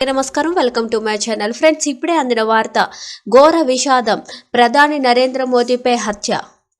నమస్కారం. Welcome to my channel. Friends ఇప్పుడే అందిన వార్త ఘోర విషాదం ప్రధాని నరేంద్ర మోదీపై హత్య.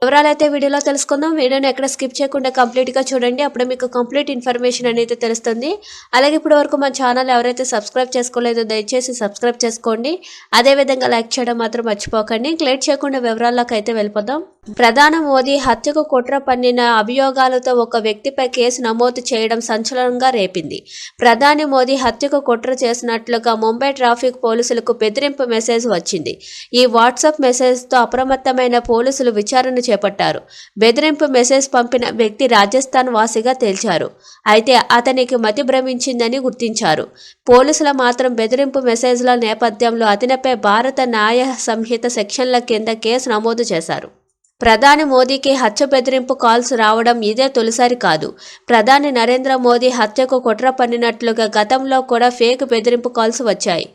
వివరాలైతే వీడియోలో తెలుసుకుందాం. వీడియోని ఎక్కడ స్కిప్ చేయకుండా కంప్లీట్గా చూడండి. అప్పుడు మీకు కంప్లీట్ ఇన్ఫర్మేషన్ అనేది తెలుస్తుంది. అలాగే ఇప్పటి వరకు మా ఛానల్ ఎవరైతే సబ్స్క్రైబ్ చేసుకోలేదో దయచేసి సబ్స్క్రైబ్ చేసుకోండి. అదేవిధంగా లైక్ చేయడం మాత్రం మర్చిపోకండి. లేట్ చేయకుండా వివరాల్లోకి అయితే వెళ్ళిపోదాం. ప్రధాని మోదీ హత్యకు కుట్ర పన్నిన అభియోగాలతో ఒక వ్యక్తిపై కేసు నమోదు చేయడం సంచలనంగా రేపింది. ప్రధాని మోదీ హత్యకు కుట్ర చేసినట్లుగా ముంబై ట్రాఫిక్ పోలీసులకు బెదిరింపు మెసేజ్ వచ్చింది. ఈ వాట్సాప్ మెసేజ్తో అప్రమత్తమైన పోలీసులు విచారణ చేపట్టారు. బెదిరింపు మెసేజ్ పంపిన వ్యక్తి రాజస్థాన్ వాసిగా తేల్చారు. అయితే అతనికి మతి భ్రమించిందని గుర్తించారు. పోలీసుల మాత్రం బెదిరింపు మెసేజ్ల నేపథ్యంలో అతనిపై భారత న్యాయ సంహిత సెక్షన్ల కింద కేసు నమోదు చేశారు. ప్రధాని మోదీకి హత్య బెదిరింపు కాల్స్ రావడం ఇదే తొలిసారి కాదు. ప్రధాని నరేంద్ర మోదీ హత్యకు కుట్ర పన్నినట్లుగా గతంలో కూడా ఫేక్ బెదిరింపు కాల్స్ వచ్చాయి.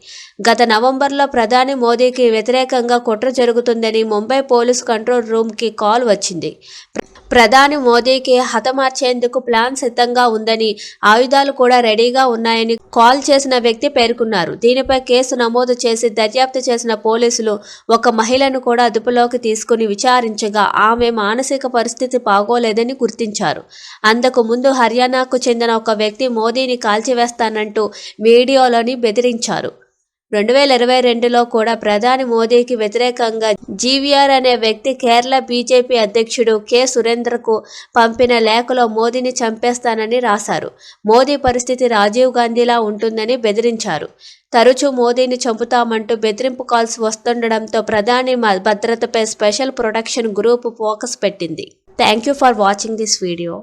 గత నవంబర్లో ప్రధాని మోదీకి వ్యతిరేకంగా కుట్ర జరుగుతుందని ముంబై పోలీస్ కంట్రోల్ రూమ్కి కాల్ వచ్చింది. ప్రధాని మోదీకి హతమార్చేందుకు ప్లాన్ సిద్ధంగా ఉందని ఆయుధాలు కూడా రెడీగా ఉన్నాయని కాల్ చేసిన వ్యక్తి పేర్కొన్నారు. దీనిపై కేసు నమోదు చేసి దర్యాప్తు చేసిన పోలీసులు ఒక మహిళను కూడా అదుపులోకి తీసుకుని విచారించగా ఆమె మానసిక పరిస్థితి బాగోలేదని గుర్తించారు. అందుకు ముందు హర్యానాకు చెందిన ఒక వ్యక్తి మోదీని కాల్చివేస్తానంటూ వీడియోలోని బెదిరించారు. రెండు వేల ఇరవై రెండులో కూడా ప్రధాని మోదీకి వ్యతిరేకంగా జీవీఆర్ అనే వ్యక్తి కేరళ బీజేపీ అధ్యక్షుడు కె. సురేంద్రకు పంపిన లేఖలో మోదీని చంపేస్తానని రాశారు. మోదీ పరిస్థితి రాజీవ్ గాంధీలా ఉంటుందని బెదిరించారు. తరచూ మోదీని చంపుతామంటూ బెదిరింపు కాల్స్ వస్తుండడంతో ప్రధాని భద్రతపై స్పెషల్ ప్రొడక్షన్ గ్రూప్ ఫోకస్ పెట్టింది. Thank you for watching this video.